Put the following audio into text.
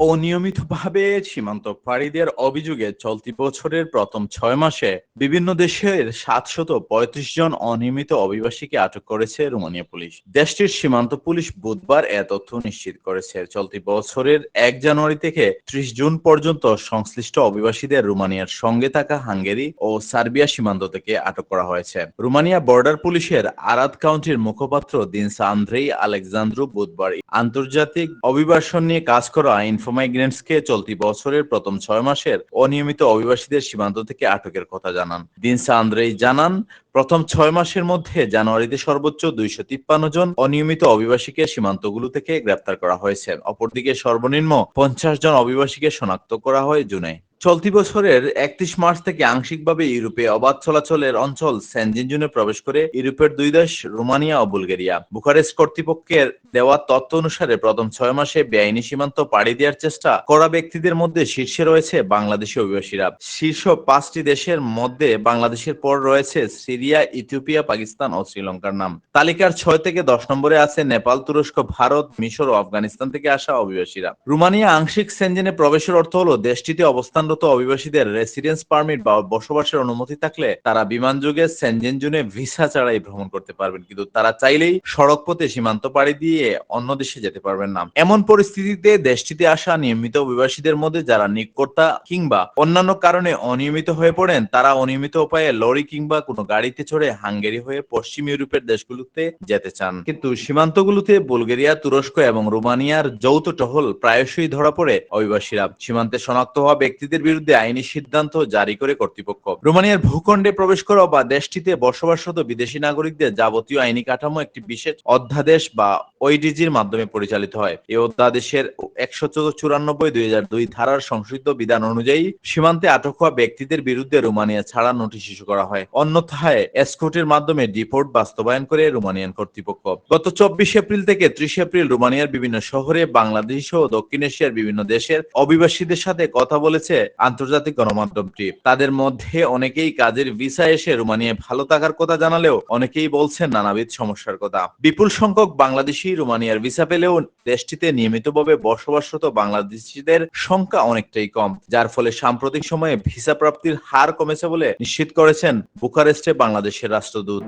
অনিয়মিতভাবে সীমান্ত পাড়ি দেওয়ার অভিযোগে চলতি বছরের প্রথম ছয় মাসে বিভিন্ন দেশের সাতশত পঁয়ত্রিশ জন অনিয়মিত অভিবাসীকে আটক করেছে রোমানিয়া পুলিশ। দেশটির সীমান্ত পুলিশ বুধবার এ তথ্য নিশ্চিত করেছে। চলতি বছরের এক জানুয়ারি থেকে ত্রিশ জুন পর্যন্ত সংশ্লিষ্ট অভিবাসীদের রোমানিয়ার সঙ্গে থাকা হাঙ্গেরি ও সার্বিয়া সীমান্ত থেকে আটক করা হয়েছে। রোমানিয়া বর্ডার পুলিশের আরাদ কাউন্টির মুখপাত্র দিনসা আন্দ্রেই আলেকজান্দ্রু বুধবার আন্তর্জাতিক অভিবাসন নিয়ে কাজ করা ইনফোমাইগ্রেন্টসকে চলতি বছরের প্রথম ছয় মাসের অনিয়মিত অভিবাসীদের সীমান্ত থেকে আটকের কথা জানান। দিনসা আন্দ্রেই জানান, প্রথম ছয় মাসের মধ্যে জানুয়ারিতে সর্বোচ্চ দুইশো তিপ্পান্ন জন অনিয়মিত অভিবাসীকে সীমান্তগুলো থেকে গ্রেপ্তার করা হয়েছে। অপরদিকে সর্বনিম্ন পঞ্চাশ জন অভিবাসীকে শনাক্ত করা হয় জুনে। চলতি বছরের একত্রিশ মার্চ থেকে আংশিকভাবে ইউরোপে অবাধ চলাচলের অঞ্চল সেনজিনজুনে প্রবেশ করে ইউরোপের দুই দেশ, রোমানিয়া ও বুলগেরিয়া। বুখারেস্ট কর্তৃপক্ষের দেওয়া তথ্য অনুসারে প্রথম ছয় মাসে বেআইনি সীমান্ত পাড়ি দেওয়ার চেষ্টা করা ব্যক্তিদের মধ্যে শীর্ষে রয়েছে বাংলাদেশি অভিবাসীরা। শীর্ষ পাঁচটি দেশের মধ্যে বাংলাদেশের পর রয়েছে সিরিয়া, ইথিওপিয়া, পাকিস্তান ও শ্রীলঙ্কার নাম। তালিকার ছয় থেকে দশ নম্বরে আছে নেপাল, তুরস্ক, ভারত, মিশর ও আফগানিস্তান থেকে আসা অভিবাসীরা। রোমানিয়া আংশিক সেনজেনে প্রবেশের অর্থ হলো দেশটিতে অবস্থান অবস্থানরত অভিবাসীদের রেসিডেন্স পারমিট বা বসবাসের অনুমতি থাকলে তারা বিমান যোগে সেনজেন জুনে ভিসা ছাড়াই ভ্রমণ করতে পারবেন। কিন্তু তারা চাইলেই সড়ক পথে সীমান্ত পাড়ি দিয়ে অন্য দেশে যেতে পারবেন না। এমন পরিস্থিতিতে দেশটিতে আসা নিয়মিত অভিবাসীদের মধ্যে যারা নিকটতা কিংবা অন্যান্য কারণে অনিয়মিত হয়ে পড়েন, তারা অনিয়মিত উপায়ে লরি কিংবা কোনো গাড়িতে চড়ে হাঙ্গেরি হয়ে পশ্চিম ইউরোপের দেশগুলোতে যেতে চান। কিন্তু সীমান্তগুলোতে বুলগেরিয়া, তুরস্ক এবং রোমানিয়ার যৌথ টহল প্রায়শই ধরা পড়ে অভিবাসীরা। সীমান্তে শনাক্ত হওয়া ব্যক্তিদের ব্যক্তিদের বিরুদ্ধে আইনি সিদ্ধান্ত জারি করে কর্তৃপক্ষ। রোমানিয়ার ভূখণ্ডে প্রবেশ করা বা দেশটিতে বসবাসরত বিদেশি নাগরিকদের যাবতীয় আইনি কাঠামো একটি বিশেষ অধ্যাদেশ বা ওইডিজির মাধ্যমে পরিচালিত হয়। এই অধ্যাদেশের একশো চুরানব্বই দুই হাজার দুই ধারার সংশোধিত বিধান অনুযায়ী সীমান্তে আটক হওয়া ব্যক্তিদের বিরুদ্ধে রোমানিয়া ছাড়া নোটিশ ইস্যু করা হয়। অন্যথায় এসকোর্টের মাধ্যমে ডিপোর্ট বাস্তবায়ন করে রোমানিয়ান কর্তৃপক্ষ। গত চব্বিশ এপ্রিল থেকে ত্রিশ এপ্রিল রোমানিয়ার বিভিন্ন শহরে, বাংলাদেশ ও দক্ষিণ এশিয়ার বিভিন্ন দেশের অভিবাসীদের সাথে কথা বলেছে আন্তর্জাতিক গণমাধ্যমটি তাদের মধ্যে অনেকেই কাজের ভিসা এসে রোমানিয়ায় ভালো থাকার কথা জানালেও অনেকেই বলছেন নানাবিধ সমস্যার কথা। বিপুল সংখ্যক বাংলাদেশি রোমানিয়ার ভিসা পেলেও দেশটিতে নিয়মিতভাবে বসবাসরত বাংলাদেশিদের সংখ্যা অনেকটাই কম, যার ফলে সাম্প্রতিক সময়ে ভিসা প্রাপ্তির হার কমেছে বলে নিশ্চিত করেছেন বুকারেস্টে বাংলাদেশের রাষ্ট্রদূত।